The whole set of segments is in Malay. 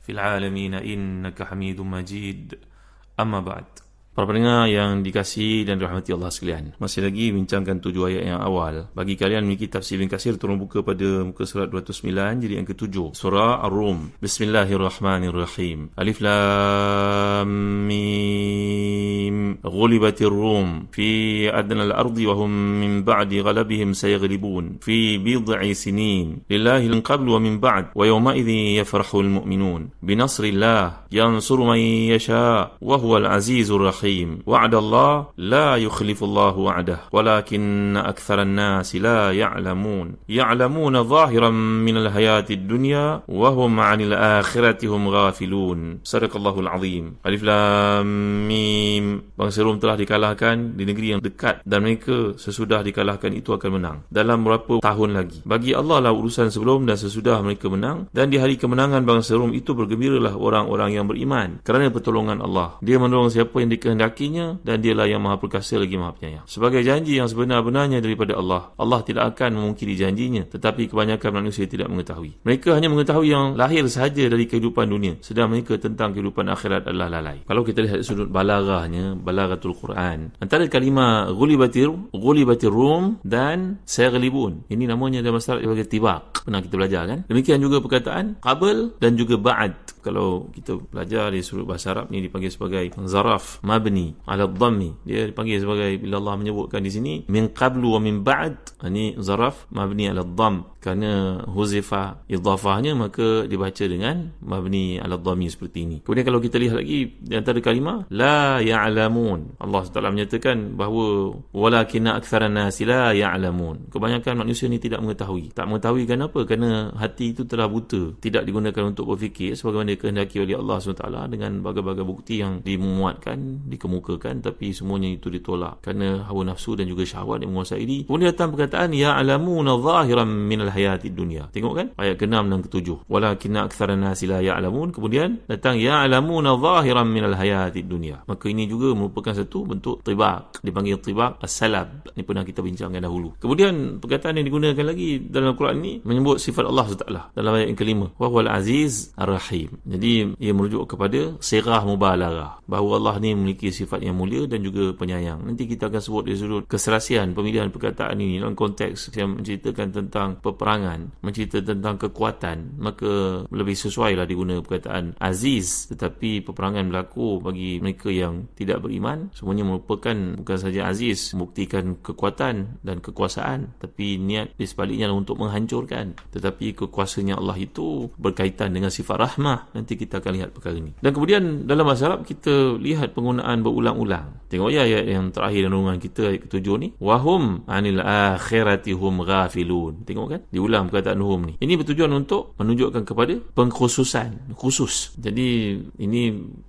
fil alamin innaka hamidum majid. Amma ba'd. Para pendengar yang dikasihi dan dirahmati Allah sekalian Masih lagi bincangkan tujuh ayat yang awal. Bagi kalian memiliki tafsir bin kasir Turun buka pada muka surat 209 Jadi yang ketujuh. Surah Ar-Rum. Bismillahirrahmanirrahim. Alif Lam Mim. غلبت الروم في أدنى الأرض وهم من بعد غلبهم سيغلبون في بضع سنين لله من قبل ومن بعد ويومئذ يفرح المؤمنون بنصر الله ينصر من يشاء وهو العزيز الرحيم وعد الله لا يخلف الله وعده ولكن أكثر الناس لا يعلمون يعلمون ظاهرا من الحياة الدنيا وهم عن الآخرة هم غافلون صدق الله العظيم. ألف لام ميم. Bangsa Rom telah dikalahkan di negeri yang dekat dan mereka sesudah dikalahkan itu akan menang dalam berapa tahun lagi. Bagi Allah lah urusan sebelum dan sesudah mereka menang dan di hari kemenangan bangsa Rom itu bergembiralah orang-orang yang beriman kerana pertolongan Allah. Dia menolong siapa yang dikehendakinya dan dialah yang maha perkasa lagi maha penyayang. Sebagai janji yang sebenar-benarnya daripada Allah, Allah tidak akan memungkiri janjinya tetapi kebanyakan manusia tidak mengetahui. Mereka hanya mengetahui yang lahir sahaja dari kehidupan dunia sedang mereka tentang kehidupan akhirat adalah lalai. Kalau kita lihat sudut balaghahnya, balaghatul Quran, antara kalimah ghulibatir, ghulibatir rum dan sayaghlibun. Ini namanya dalam masyarakat sebagai tibak. Pernah kita belajar kan? Demikian juga perkataan qabl dan juga ba'd kalau kita belajar di sudut bahasa Arab ni dipanggil sebagai zaraf mabni ala dhammi. Dia dipanggil sebagai bila Allah menyebutkan di sini min qablu wa min ba'd. Ini zaraf mabni ala dhamm. Kerana huzifa idhafahnya maka dibaca dengan mabni ala dhammi seperti ini. Kemudian kalau kita lihat lagi di antara kalimah la ya'lamun. Allah SWT menyatakan bahawa walakin aktsaran nasi la ya'lamun. Kebanyakan manusia ni tidak mengetahui. Tak mengetahui kenapa? Kerana hati itu telah buta. Tidak digunakan untuk berfikir sebagaimana dikehendaki oleh Allah SWT dengan berbagai-bagai bukti yang dimuatkan, dikemukakan tapi semuanya itu ditolak kerana hawa nafsu dan juga syahwat yang menguasai diri. Kemudian datang perkataan ya'lamuna zahiran minal hayati dunia. Tengok kan? Ayat ke-6 dan ke-7. Walakin aktsara nasi la ya'lamun. Kemudian datang ya'lamuna zahiran minal hayati dunia. Maka ini juga merupakan satu bentuk tibak. Dipanggil tibak as-salab. Ini pernah kita bincangkan dahulu. Kemudian perkataan yang digunakan lagi dalam Al-Quran ini menyebut sifat Allah SWT dalam ayat yang kelima. Wa huwal aziz ar-rahim. Jadi ia merujuk kepada sirah mubalarah. Bahawa Allah ni memiliki sifat yang mulia dan juga penyayang. Nanti kita akan sebut di sudut keserasian pemilihan perkataan ini dalam konteks yang menceritakan tentang peperangan, menceritakan tentang kekuatan, maka lebih sesuai lah digunakan perkataan aziz. Tetapi peperangan berlaku bagi mereka yang tidak beriman. Semuanya merupakan bukan saja aziz membuktikan kekuatan dan kekuasaan. Tapi niat di sebaliknya untuk menghancurkan. Tetapi kekuasaannya Allah itu berkaitan dengan sifat rahmah nanti kita akan lihat perkara ini. Dan kemudian dalam bahasa Arab kita lihat penggunaan berulang-ulang. Tengok ya ayat yang terakhir dalam rungan kita ayat ketujuh ni. Wahum anil akhirati hum ghafilun. Tengok kan? Diulang perkataan hum ni. Ini bertujuan untuk menunjukkan kepada pengkhususan, khusus. Jadi ini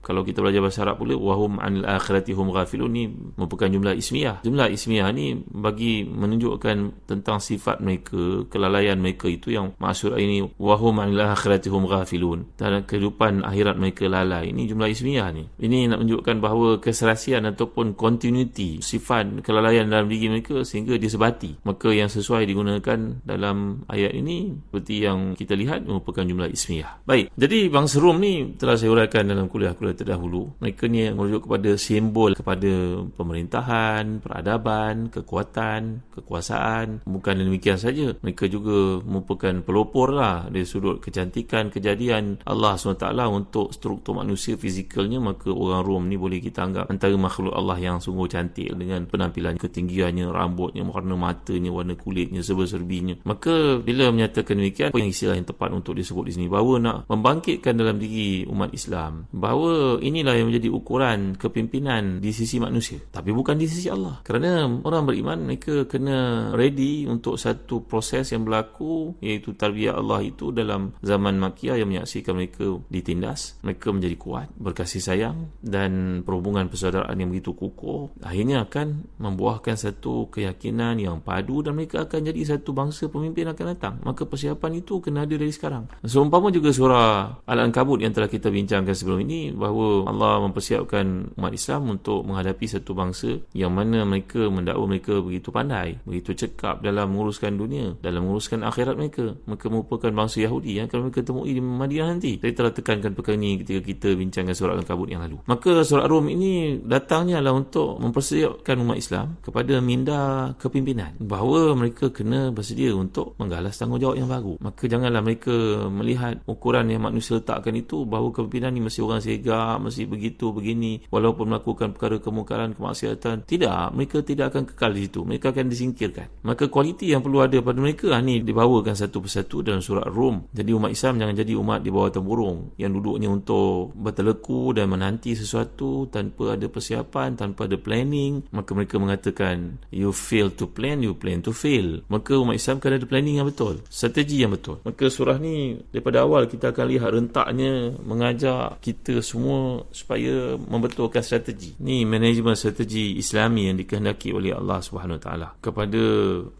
kalau kita belajar bahasa Arab pula wahum anil akhirati hum ghafilun ni merupakan jumlah ismiyah. Jumlah ismiyah ni bagi menunjukkan tentang sifat mereka, kelalaian mereka itu yang maksud ini wahum anil akhirati hum ghafilun. Dan kehidupan akhirat mereka lalai. Ini jumlah ismiyah ni. Ini nak menunjukkan bahawa keserasian ataupun continuity sifat kelalaian dalam diri mereka sehingga disebati. Maka yang sesuai digunakan dalam ayat ini seperti yang kita lihat merupakan jumlah ismiyah. Baik. Jadi bangsa Rom ni telah saya uraikan dalam kuliah-kuliah terdahulu. Mereka ni merujuk kepada simbol kepada pemerintahan, peradaban, kekuatan, kekuasaan. Bukan demikian saja. Mereka juga merupakan pelopor lah dari sudut kecantikan, kejadian Allah SWT untuk struktur manusia fizikalnya maka orang Rom ni boleh kita anggap antara makhluk Allah yang sungguh cantik dengan penampilan ketinggiannya, rambutnya, warna matanya, warna kulitnya, serba-serbinya. Maka bila menyatakan demikian, apa yang istilah yang tepat untuk disebut di sini? Bahawa nak membangkitkan dalam diri umat Islam. Bahawa inilah yang menjadi ukuran kepimpinan di sisi manusia. Tapi bukan di sisi Allah. Kerana orang beriman mereka kena ready untuk satu proses yang berlaku iaitu tarbiyah Allah itu dalam zaman Makkiyah yang menyaksikan mereka ditindas mereka menjadi kuat berkasih sayang dan perhubungan persaudaraan yang begitu kukuh akhirnya akan membuahkan satu keyakinan yang padu dan mereka akan jadi satu bangsa pemimpin akan datang. Maka persiapan itu kena ada dari sekarang. Seumpama juga surah Al-Ankabut yang telah kita bincangkan sebelum ini bahawa Allah mempersiapkan umat Islam untuk menghadapi satu bangsa yang mana mereka mendakwa mereka begitu pandai begitu cekap dalam menguruskan dunia dalam menguruskan akhirat mereka. Mereka merupakan bangsa Yahudi yang akan mereka temui di Madinah nanti telah tekankan perkara ini ketika kita bincangkan surah Al-Kabut yang lalu. Maka surah Rum ini datangnya adalah untuk mempersiapkan umat Islam kepada minda kepimpinan. Bahawa mereka kena bersedia untuk menggalas tanggungjawab yang baru. Maka janganlah mereka melihat ukuran yang manusia letakkan itu bahawa kepimpinan ini mesti orang segak mesti begitu begini walaupun melakukan perkara kemungkaran kemaksiatan. Tidak mereka tidak akan kekal di situ. Mereka akan disingkirkan. Maka kualiti yang perlu ada pada mereka ini dibawakan satu persatu dalam surah Rum jadi umat Islam jangan jadi umat di bawah tempurung yang duduknya untuk berteleku dan menanti sesuatu tanpa ada persiapan tanpa ada planning. Maka mereka mengatakan you fail to plan you plan to fail. Maka umat Islam kena ada planning yang betul strategi yang betul. Maka surah ni daripada awal kita akan lihat rentaknya mengajak kita semua supaya membetulkan strategi. Ni manajemen strategi islami yang dikehendaki oleh Allah Subhanahu Wa Taala kepada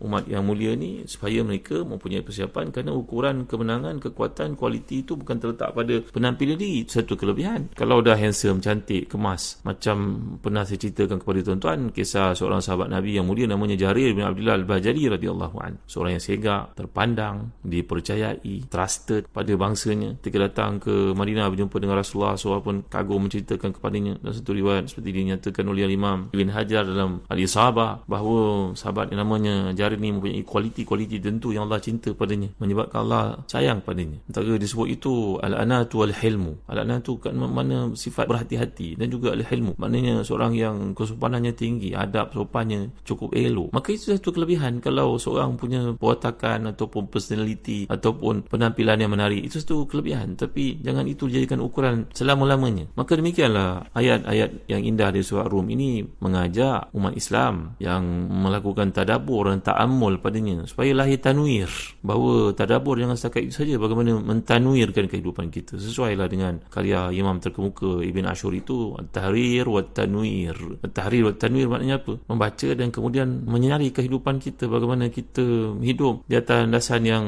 umat yang mulia ni supaya mereka mempunyai persiapan kerana ukuran kemenangan kekuatan kualiti itu bukan terletak pada penampilan diri itu satu kelebihan. Kalau dah handsome cantik kemas macam pernah saya ceritakan kepada tuan-tuan kisah seorang sahabat Nabi yang mulia namanya Jarir bin Abdullah Al-Bajali radhiyallahu an. Seorang yang segak terpandang dipercayai trusted pada bangsanya. Ketika datang ke Madinah berjumpa dengan Rasulullah SAW pun kagum menceritakan kepadanya. Dan satu riwayat seperti dinyatakan oleh Imam Ibn Hajar dalam Al-Isabah bahawa sahabat yang namanya Jarir ni mempunyai kualiti-kualiti tentu yang Allah cinta padanya menyebabkan Allah sayang padanya. Antara disebut itu al-anatu wal-hilmu al-anatu kan mana sifat berhati-hati dan juga al-hilmu. Maknanya seorang yang kesopanannya tinggi adab sopannya cukup elok. Maka itu satu kelebihan kalau seorang punya perwatakan ataupun personality ataupun penampilan yang menarik itu satu kelebihan. Tapi jangan itu dijadikan ukuran selama-lamanya. Maka demikianlah ayat-ayat yang indah di surah Rum ini mengajak umat Islam yang melakukan tadabur dan ta'ammul padanya supaya lahir tanwir. Bahawa tadabur jangan setakat itu saja. Bagaimana mentanwirkan kehidupan kita. Sesuailah dengan karya imam terkemuka Ibn Ashur itu tahrir wa tanwir tahrir wa tanwir maknanya apa? Membaca dan kemudian menyinari kehidupan kita bagaimana kita hidup di atas landasan yang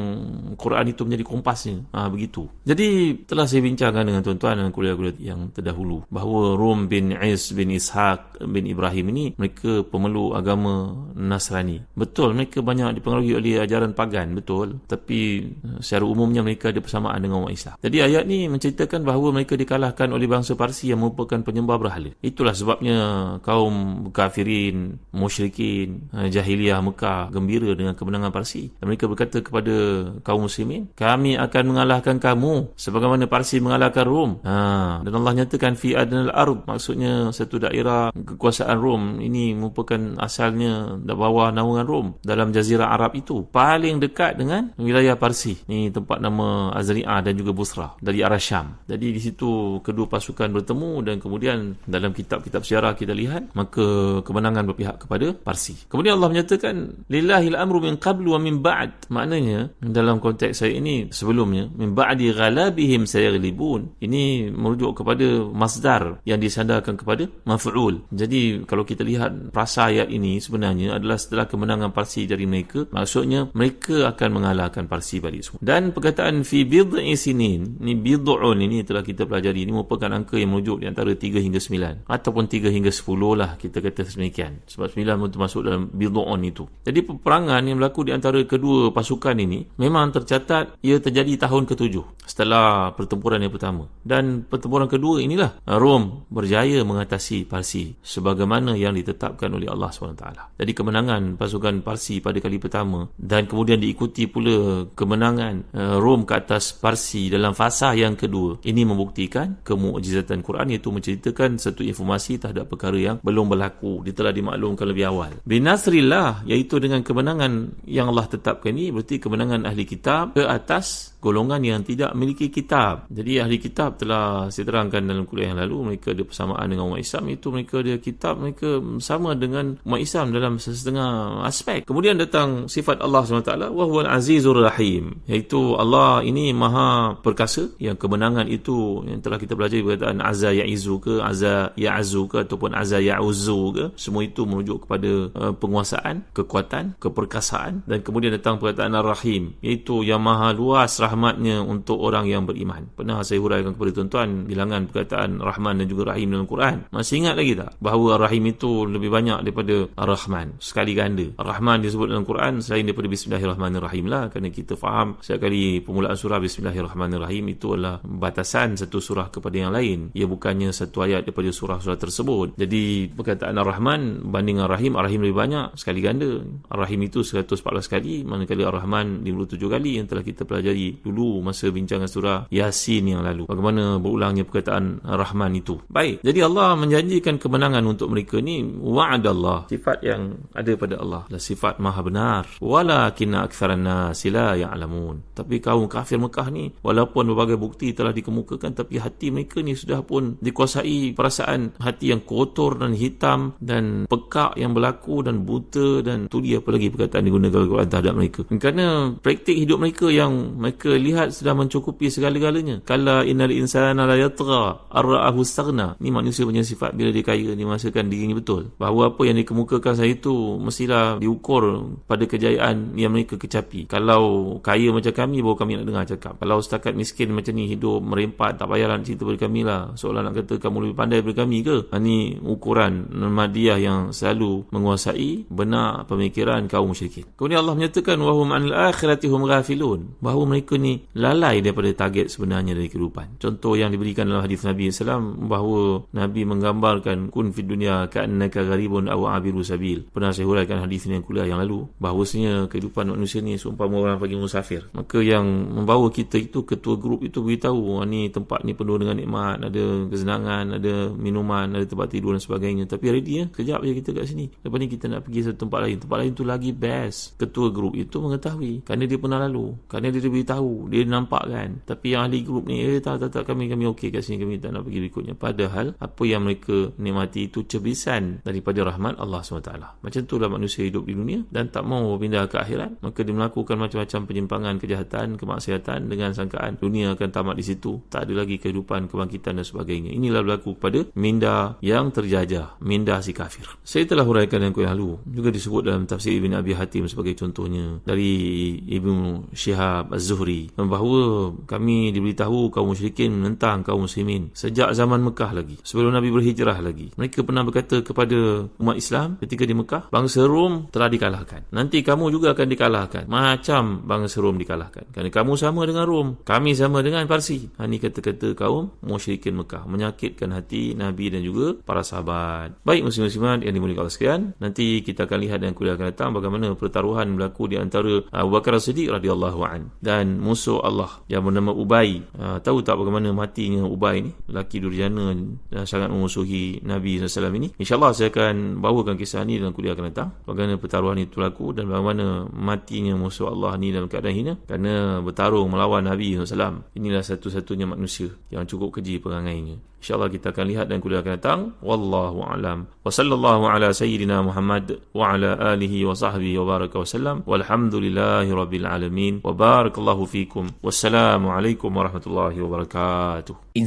Quran itu menjadi kompasnya. Ha, begitu. Jadi telah saya bincangkan dengan tuan-tuan dan kuliah-kuliah yang terdahulu bahawa Rum bin Is bin Ishaq bin Ibrahim ini mereka pemeluk agama Nasrani. Betul mereka banyak dipengaruhi oleh ajaran pagan betul. Tapi eh, secara umumnya mereka ada persamaan dengan umat Islam. Jadi ayat ni menceritakan bahawa mereka dikalahkan oleh bangsa Parsi yang merupakan penyembah berhala. Itulah sebabnya kaum kafirin musyrikin eh, jahiliah Mekah gembira dengan kemenangan Parsi. Dan mereka berkata kepada kaum muslimin kami akan mengalahkan kamu sebagaimana Parsi mengalahkan Rom. Ha, dan Allah nyatakan fi adnal ard maksudnya satu daerah kekuasaan Rom. Ini merupakan asalnya bawah naungan Rom dalam jazirah Arab itu. Paling dekat dengan wilayah Parsi. Ini tempat nama Azri'ah dan juga Busra dari arah Syam. Jadi di situ kedua pasukan bertemu dan kemudian dalam kitab-kitab sejarah kita lihat maka kemenangan berpihak kepada Parsi. Kemudian Allah menyatakan lillahil amru min qablu wa min ba'd. Maknanya dalam konteks saya ini sebelumnya min ba'di ghalabihim sayaghlibun. Ini merujuk kepada masdar yang disandarkan kepada maf'ul. Jadi kalau kita lihat perasa ayat ini sebenarnya adalah setelah kemenangan Parsi dari mereka maksudnya mereka akan mengalahkan Parsi balik semua. Dan perkataan fi bid'i sinin, ni bid'un ini telah kita pelajari ini merupakan angka yang merujuk di antara 3 hingga 9 ataupun 3 hingga 10 lah kita kata sedemikian. Sebab 9 pun termasuk dalam bid'un itu. Jadi peperangan yang berlaku di antara kedua pasukan ini memang tercatat ia terjadi tahun ke-7 setelah pertempuran yang pertama. Dan pertempuran kedua inilah Rom berjaya mengatasi Parsi sebagaimana yang ditetapkan oleh Allah SWT. Jadi kemenangan pasukan Parsi pada kali pertama dan kemudian diikuti pula kemenangan uh, Rom ke atas Parsi dalam fasa yang kedua. Ini membuktikan kemujizatan Quran iaitu menceritakan satu informasi terhadap perkara yang belum berlaku. Dia telah dimaklumkan lebih awal. Binasrillah iaitu dengan kemenangan yang Allah tetapkan ini berarti kemenangan ahli kitab ke atas golongan yang tidak memiliki kitab. Jadi ahli kitab telah saya terangkan dalam kuliah yang lalu mereka ada persamaan dengan umat Islam itu mereka ada kitab mereka sama dengan umat Islam dalam setengah aspek. Kemudian datang sifat Allah SWT wa huwal azizur rahim iaitu Allah ini maha perkasa yang kemenangan itu yang telah kita pelajari perkataan azza ya'izu ke azza ya'zu ke ataupun azza ya'uzu ke semua itu merujuk kepada uh, penguasaan kekuatan keperkasaan dan kemudian datang perkataan ar-rahim iaitu yang maha luas rahmatnya untuk orang yang beriman. Pernah saya huraikan kepada tuan-tuan bilangan perkataan rahman dan juga rahim dalam Quran. Masih ingat lagi tak bahawa rahim itu lebih banyak daripada ar-rahman? Sekali ganda. Ar-rahman disebut dalam Quran selain daripada bismillahirrahmanirrahim lah. Kerana kita faham setiap kali permulaan surah bismillahirrahmanirrahim itu adalah batasan satu surah kepada yang lain. Ia bukannya satu ayat daripada surah-surah tersebut. Jadi perkataan Ar-Rahman banding Ar-Rahim Ar-Rahim lebih banyak sekali ganda. Ar-Rahim itu 114 kali manakala Ar-Rahman 57 kali yang telah kita pelajari dulu masa bincangan surah Yasin yang lalu. Bagaimana berulangnya perkataan Ar-Rahman itu. Baik jadi Allah menjanjikan kemenangan untuk mereka ni. Wa'adallah. Sifat yang ada pada Allah. Adalah sifat maha benar. Walakinna aktsaran nasi la ya'lamun. Tapi kaum kafir Mekah ni walaupun berbagai bukti telah dikemukakan tapi hati mereka ni sudah pun dikuasai perasaan hati yang kotor dan hitam dan pekak yang berlaku dan buta dan tu dia apa lagi perkataan digunakan Al-Quran terhadap mereka. Kerana praktik hidup mereka yang mereka lihat sudah mencukupi segala-galanya. Kala innal insana la yatgha ar-ra'ahu istaghna ni manusia punya sifat bila dia kaya dia merasakan dirinya betul. Bahawa apa yang dikemukakan saya itu mestilah diukur pada kejayaan yang mereka kecapi. Kalau kaya macam kami baru kami nak dengar cakap. Kalau setakat miskin macam ni hidup merempat tak payahlah nak cerita pada kami lah. Seolah nak kata kamu lebih pandai daripada kami ke? Ha, ni ukuran Madiyah yang selalu menguasai benar pemikiran kaum musyrikin. Kemudian Allah menyatakan wahum anil akhirati hum ghafilun. Bahawa mereka ni lalai daripada target sebenarnya dari kehidupan. Contoh yang diberikan dalam hadis Nabi SAW bahawa Nabi menggambarkan kun fid dunia ka'annaka gharibun aw abiru sabil. Pernah saya huraikan hadis ini yang kuliah yang lalu bahawasanya kehidupan manusia ni seumpama orang pergi musafir. Maka yang membawa kita itu ketua grup itu beritahu ah, ni tempat ni penuh dengan nikmat ada kesenangan ada minuman ada tempat tidur dan sebagainya. Tapi hari dia kejap je kita kat sini. Lepas ni kita nak pergi satu tempat lain. Tempat lain tu lagi best. Ketua grup itu mengetahui. Kerana dia pernah lalu. Kerana dia beritahu dia nampak kan? Tapi yang ahli grup ni eh tak tak tak. Kami kami okey kat sini. Kami tak nak pergi berikutnya. Padahal apa yang mereka nikmati itu cebisan daripada rahmat Allah SWT. Macam itulah manusia hidup di dunia. Dan tak mau pindah ke akhirat maka dia melakukan macam-macam penyimpangan kejahatan kemaksiatan dengan sangkaan dunia akan tamat di situ tak ada lagi kehidupan kebangkitan dan sebagainya. Inilah berlaku kepada minda yang terjajah minda si kafir. Saya telah huraikan yang kuih lalu juga disebut dalam tafsir Ibn Abi Hatim sebagai contohnya dari Ibn Syihab Az-Zuhri bahawa kami diberitahu kaum musyrikin menentang kaum muslimin sejak zaman Mekah lagi sebelum Nabi berhijrah lagi. Mereka pernah berkata kepada umat Islam ketika di Mekah bangsa Rom telah dikalahkan. Nanti kamu juga akan dikalahkan. Macam bangsa Rom dikalahkan. Kerana kamu sama dengan Rom kami sama dengan Parsi. Ha, ini kata-kata kaum musyrikin Mekah. Menyakitkan hati Nabi dan juga para sahabat. Baik muslim-muslimat yang dimulikkan Allah sekalian nanti kita akan lihat dan kuliah akan datang bagaimana pertaruhan berlaku di antara Abu Bakar Siddiq radhiyallahu an dan musuh Allah yang bernama Ubay. Ha, tahu tak bagaimana matinya Ubay ni? Lelaki durjana dan sangat memusuhi Nabi SAW ini. insyaAllah saya akan bawakan kisah ni dalam kuliah akan datang. Bagaimana pertaruhan itu berlaku dan bagaimana matinya musuh Allah ni dalam keadaan hina. Kerana bertarung melawan Nabi SAW inilah satu-satunya manusia yang cukup keji perangainya InsyaAllah kita akan lihat dan kuliah akan datang. Wallahu a'lam. Wa sallallahu ala sayyidina Muhammad wa ala alihi wa sahbihi wa baraka wa sallam. Walhamdulillahi rabbil alamin. Wa barakallahu fikum. Wassalamu alaikum warahmatullahi wabarakatuh.